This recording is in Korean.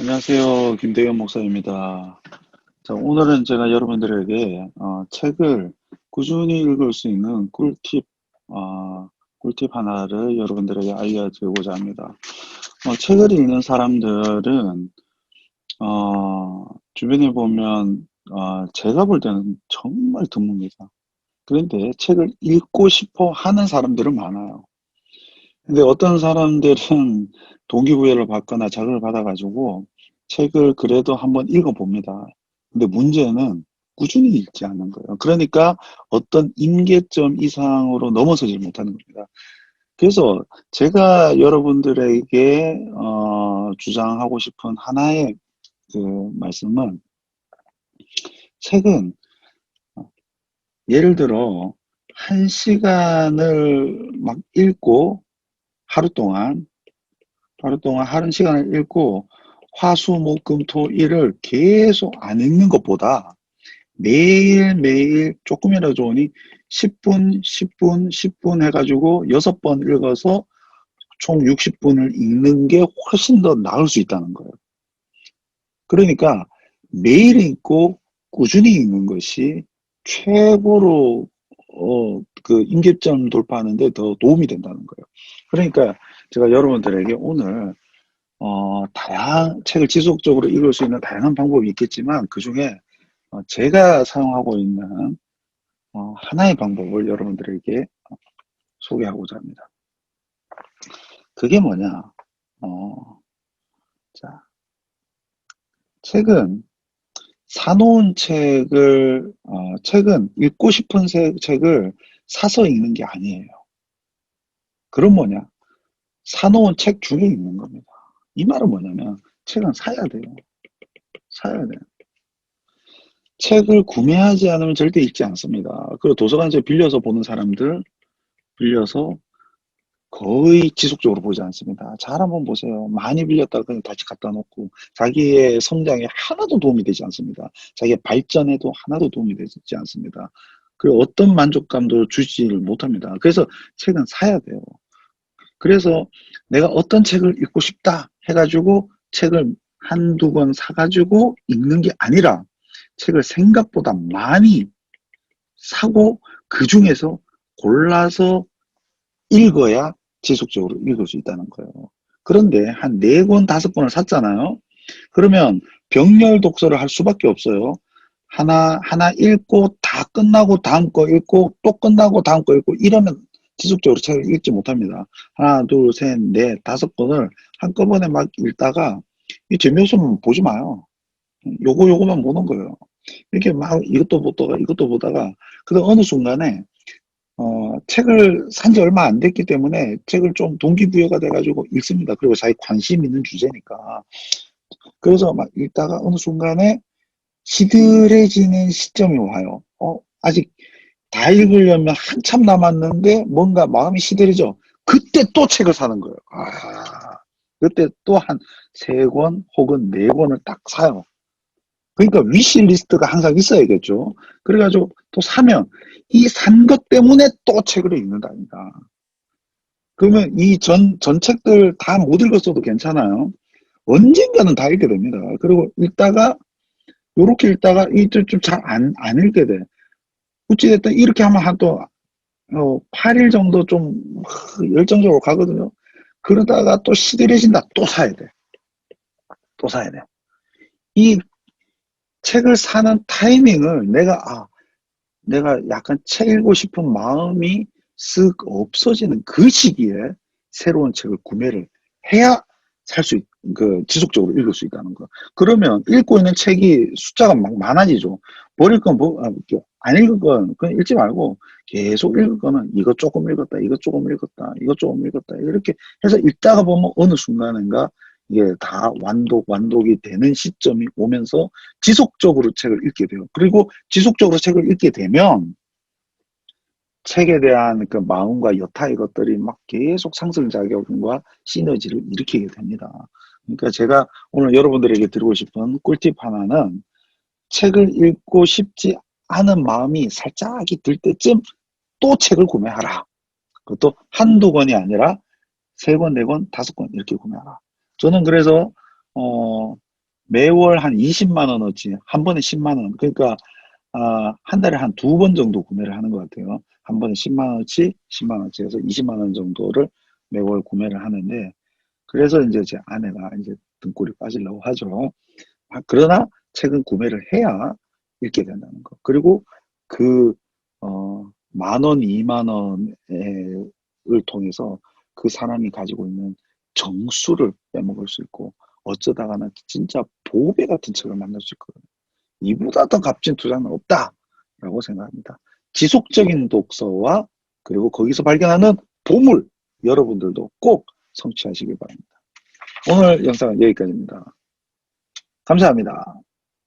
안녕하세요. 김대현 목사입니다. 자, 오늘은 제가 여러분들에게 어, 책을 꾸준히 읽을 수 있는 꿀팁, 어, 꿀팁 하나를 여러분들에게 알려드리고자 합니다. 어, 책을 읽는 사람들은 어, 주변에 보면 어, 제가 볼 때는 정말 드뭅니다. 그런데 책을 읽고 싶어 하는 사람들은 많아요. 근데 어떤 사람들은 동기부여를 받거나 자극을 받아가지고 책을 그래도 한번 읽어봅니다. 근데 문제는 꾸준히 읽지 않는 거예요. 그러니까 어떤 임계점 이상으로 넘어서지 못하는 겁니다. 그래서 제가 여러분들에게 어, 주장하고 싶은 하나의 그 말씀은 책은 예를 들어 한 시간을 막 읽고 하루 동안 하루 동안 하루 시간을 읽고 화수목금토 일을 계속 안 읽는 것보다 매일매일 조금이라도 좋으니 10분, 10분, 10분 해가지고 6번 읽어서 총 60분을 읽는 게 훨씬 더 나을 수 있다는 거예요. 그러니까 매일 읽고 꾸준히 읽는 것이 최고로 어, 그 임계점 돌파하는데 더 도움이 된다는 거예요. 그러니까 제가 여러분들에게 오늘 어, 다양한 책을 지속적으로 읽을 수 있는 다양한 방법이 있겠지만 그 중에 어, 제가 사용하고 있는 어, 하나의 방법을 여러분들에게 소개하고자 합니다. 그게 뭐냐? 어, 자, 책은 사놓은 책을 어, 책은 읽고 싶은 책을 사서 읽는 게 아니에요. 그럼 뭐냐? 사놓은 책 중에 읽는 겁니다. 이 말은 뭐냐면 책은 사야 돼요. 사야 돼요. 책을 구매하지 않으면 절대 읽지 않습니다. 그리고 도서관에서 빌려서 보는 사람들 빌려서 거의 지속적으로 보지 않습니다. 잘 한번 보세요. 많이 빌렸다가 그냥 다시 갖다 놓고 자기의 성장에 하나도 도움이 되지 않습니다. 자기의 발전에도 하나도 도움이 되지 않습니다. 그리고 어떤 만족감도 주지를 못합니다. 그래서 책은 사야 돼요. 그래서 내가 어떤 책을 읽고 싶다 해가지고 책을 한두 권 사가지고 읽는 게 아니라 책을 생각보다 많이 사고 그 중에서 골라서 읽어야 지속적으로 읽을 수 있다는 거예요. 그런데 한 네 권, 다섯 권을 샀잖아요. 그러면 병렬 독서를 할 수밖에 없어요. 하나, 하나 읽고 다 끝나고 다음 거 읽고 또 끝나고 다음 거 읽고 이러면 지속적으로 책을 읽지 못합니다. 하나, 둘, 셋, 넷, 다섯 권을 한꺼번에 막 읽다가 이 재미없으면 보지 마요. 요거 요거만 보는 거예요. 이렇게 막 이것도 보다가 이것도 보다가 그다 어느 순간에 어, 책을 산 지 얼마 안 됐기 때문에 책을 좀 동기부여가 돼가지고 읽습니다. 그리고 자기 관심 있는 주제니까. 그래서 막 읽다가 어느 순간에 시들해지는 시점이 와요. 어, 아직 다 읽으려면 한참 남았는데 뭔가 마음이 시들해져. 그때 또 책을 사는 거예요. 아, 그때 또 한 세 권 혹은 네 권을 딱 사요. 그러니까 위시리스트가 항상 있어야겠죠. 그래가지고 또 사면 이 산 것 때문에 또 책을 읽는다니까. 그러면 이 전, 전 책들 다 못 읽었어도 괜찮아요. 언젠가는 다 읽게 됩니다. 그리고 읽다가, 요렇게 읽다가 이좀잘 안, 안 읽게 돼. 어찌됐든 이렇게 하면 한 또, 어, 8일 정도 좀 열정적으로 가거든요. 그러다가 또 시들해진다. 또 사야 돼. 또 사야 돼. 이 책을 사는 타이밍을 내가, 아, 내가 약간 책 읽고 싶은 마음이 쓱 없어지는 그 시기에 새로운 책을 구매를 해야 살 수, 그, 지속적으로 읽을 수 있다는 거. 그러면 읽고 있는 책이 숫자가 막 많아지죠. 버릴 건, 뭐, 아, 안 읽을 건 그냥 읽지 말고 계속 읽을 거는 이것 조금 읽었다, 이것 조금 읽었다, 이것 조금 읽었다. 이렇게 해서 읽다가 보면 어느 순간인가 이게 다 완독, 완독이 되는 시점이 오면서 지속적으로 책을 읽게 돼요. 그리고 지속적으로 책을 읽게 되면 책에 대한 그 마음과 여타의 것들이 막 계속 상승 작용과 시너지를 일으키게 됩니다. 그러니까 제가 오늘 여러분들에게 드리고 싶은 꿀팁 하나는 책을 읽고 싶지 않은 마음이 살짝이 들 때쯤 또 책을 구매하라. 그것도 한두 권이 아니라 세 권, 네 권, 다섯 권 이렇게 구매하라. 저는 그래서 어 매월 한 20만 원어치, 한 번에 10만 원. 그러니까 아, 한 달에 한 두 번 정도 구매를 하는 것 같아요. 한 번에 10만 원어치, 10만 원어치 해서 20만 원 정도를 매월 구매를 하는데 그래서 이제 제 아내가 이제 등골이 빠지려고 하죠. 아, 그러나 책은 구매를 해야 읽게 된다는 거. 그리고 그, 어, 만 원, 이만 원을 통해서 그 사람이 가지고 있는 정수를 빼먹을 수 있고 어쩌다가는 진짜 보배 같은 책을 만날 수 있거든요. 이보다 더 값진 투자는 없다라고 생각합니다. 지속적인 독서와 그리고 거기서 발견하는 보물 여러분들도 꼭 성취하시길 바랍니다. 오늘 영상은 여기까지입니다. 감사합니다.